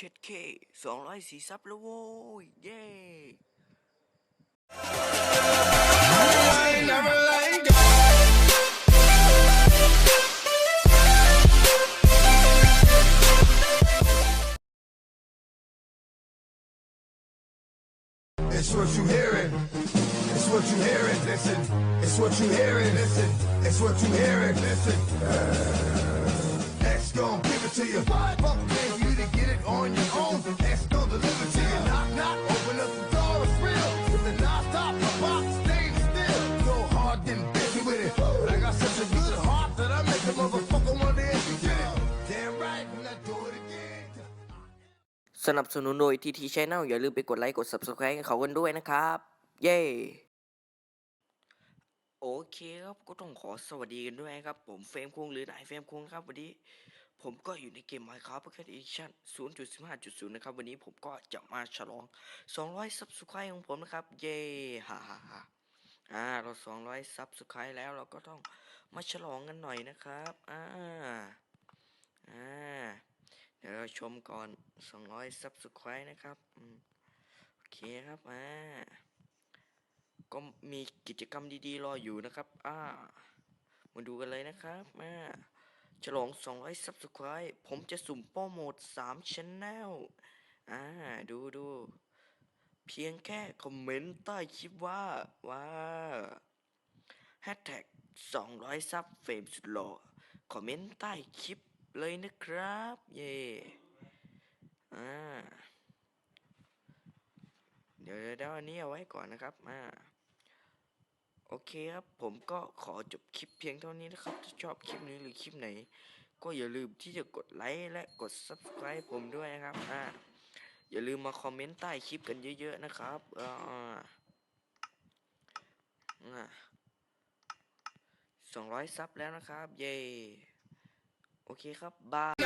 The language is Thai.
ช็ดเคสองร้อยสี่ซับแล้วโว้ย เย้ It's what you hearing. It's what you hearing. Listen. It's what you hearing. Listen. It's what you hearing. Listen. Uh, X gon' give it to you. Fuck สนับสนุนโดยทีทีชแนลอย่าลืมไปกดไลค์กด subscribe ให้เขากันด้วยนะครับ เย้ โอเคครับก็ต้องขอสวัสดีกันด้วยครับ ผมเฟรมคงหรือนายเฟรมคงครับวันนี้ ผมก็อยู่ในเกม Minecraft Pocket Edition 0.15.0 นะครับ วันนี้ผมก็จะมาฉลอง 200 subscribe ของผมนะครับ เย้ฮ่าฮ่าฮ่าอ่าเรา 200 subscribe แล้วเราก็ต้องมาฉลองกันหน่อยนะครับ อ่า ดี๋ยวเราชมก่อน 200 subscribe นะครับโอเคครับอ่าก็มีกิจกรรมดีๆ รออยู่นะครับ อ่า มาดูกันเลยนะครับอ่าฉลอง 200 subscribe ผมจะสุ่มโปรโมท3 channel อ่า ดูดูเพียงแค่คอมเมนต์ใต้คลิปว่า ว่า200ซับเฟรมสุดหล่อคอมเมนต์ใต้คลิป เลยนะครับ เย่อ่าเดี๋ยวเดี๋ยวเดี๋ยวอันนี้เอาไว้ก่อนนะครับอ่าโอเคครับ ผมก็ขอจบคลิปเพียงเท่านี้นะครับ ถ้าชอบคลิปนี้หรือคลิปไหน ก็อย่าลืมที่จะกดไลค์และกด subscribe ผมด้วยนะครับอ่าอย่าลืมมาคอมเมนต์ใต้คลิปกันเยอะๆนะครับอ่าอ่าสองร้อยซับแล้วนะครับ เย้ โอเคครับบาย